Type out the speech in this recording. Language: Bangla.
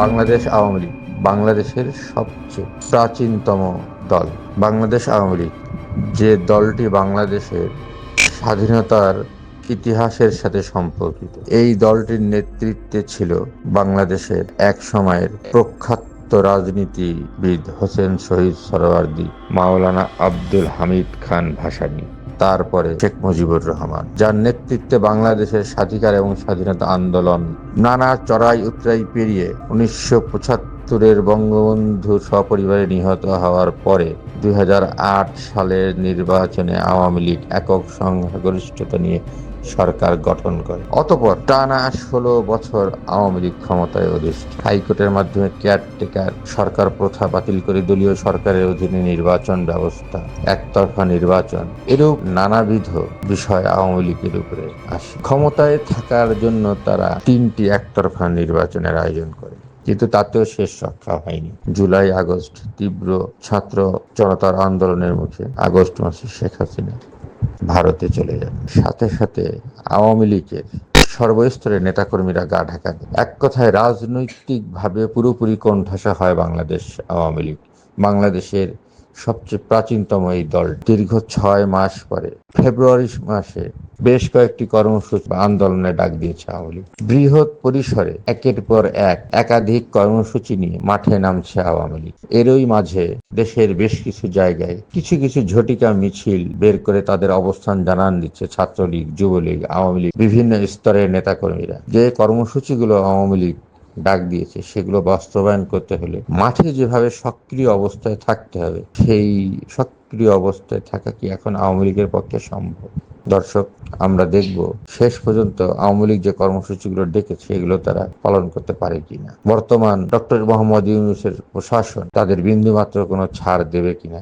বাংলাদেশ আওয়ামী লীগ বাংলাদেশের সবচেয়ে প্রাচীনতম দল। বাংলাদেশ আওয়ামী লীগ যে দলটি বাংলাদেশের স্বাধীনতার ইতিহাসের সাথে সম্পর্কিত। এই দলটির নেতৃত্বে ছিল বাংলাদেশের এক সময়ের প্রখ্যাত রাজনীতিবিদ হোসেন শহীদ সরওয়ার্দী, মাওলানা আব্দুল হামিদ খান ভাসানী, তারপরে শেখ মুজিবুর রহমান, যার নেতৃত্বে বাংলাদেশের স্বাধিকার এবং স্বাধীনতা আন্দোলন নানা চড়াই উতরাই পেরিয়ে উনিশশো পঁচাত্তর পঁচাত্তরের বঙ্গবন্ধু সপরিবারে নিহত হওয়ার পরে দুই হাজার আট সালের নির্বাচনে আওয়ামী লীগ একক সংখ্যাগরিষ্ঠতা নিয়ে সরকার গঠন করে। অতপর টানা ষোলো বছর আওয়ামী লীগ ক্ষমতায় অধিষ্ঠিত। হাইকোর্টের মাধ্যমে কেয়ারটেকার সরকার প্রথা বাতিল করে দলীয় সরকারের অধীনে নির্বাচন ব্যবস্থা, একতরফা নির্বাচন এরূপ নানাবিধ বিষয় আওয়ামী লীগের উপরে আসে। ক্ষমতায় থাকার জন্য তারা তিনটি একতরফা নির্বাচনের আয়োজন করে। কিন্তু তাতেও শেষ রক্ষা হয়নি। জুলাই, আগস্ট তীব্র ছাত্র জনতার আন্দোলনের মুখে আগস্ট মাসে শেখ হাসিনা ভারতে চলে যান। সাথে সাথে আওয়ামী লীগের সর্বস্তরের নেতাকর্মীরা গা ঢাকা। এক কথায় রাজনৈতিকভাবে পুরোপুরি কোণঠাসা হয় বাংলাদেশ আওয়ামী লীগ। বাংলাদেশের সবচেয়ে প্রাচীনতম এই দল। দীর্ঘ ছয় মাস পরে, ফেব্রুয়ারি মাসে বেশ কয়েকটি কর্মসূচি আন্দোলনে ডাক দিয়েছে আওয়ামী লীগ। বৃহৎ পরিসরে একের পর এক একাধিক কর্মসূচি নিয়ে মাঠে নামছে আওয়ামী লীগ। এরই মাঝে দেশের বেশ কিছু জায়গায় কিছু কিছু ঝটিকা মিছিল বের করে তাদের অবস্থান জানান দিচ্ছে ছাত্রলীগ, যুবলীগ, আওয়ামী লীগ, বিভিন্ন স্তরের নেতাকর্মীরা। যে কর্মসূচিগুলো আওয়ামী লীগ ডাক দিয়েছে, সেগুলো বাস্তবায়ন করতে হলে মাঠে যেভাবে সক্রিয় অবস্থায় থাকতে হবে, সেই সক্রিয় অবস্থায় থাকা কি এখন আওয়ামী লীগের পক্ষে সম্ভব? দর্শক, আমরা দেখব। শেষ পর্যন্ত আওয়ামী লীগ যে কর্মসূচিগুলো ডেকেছে, সেগুলো তারা পালন করতে পারে কিনা? বর্তমান ডক্টর মোহাম্মদ ইউনুসের প্রশাসন তাদের বিন্দুমাত্র কোনো ছাড় দেবে কিনা?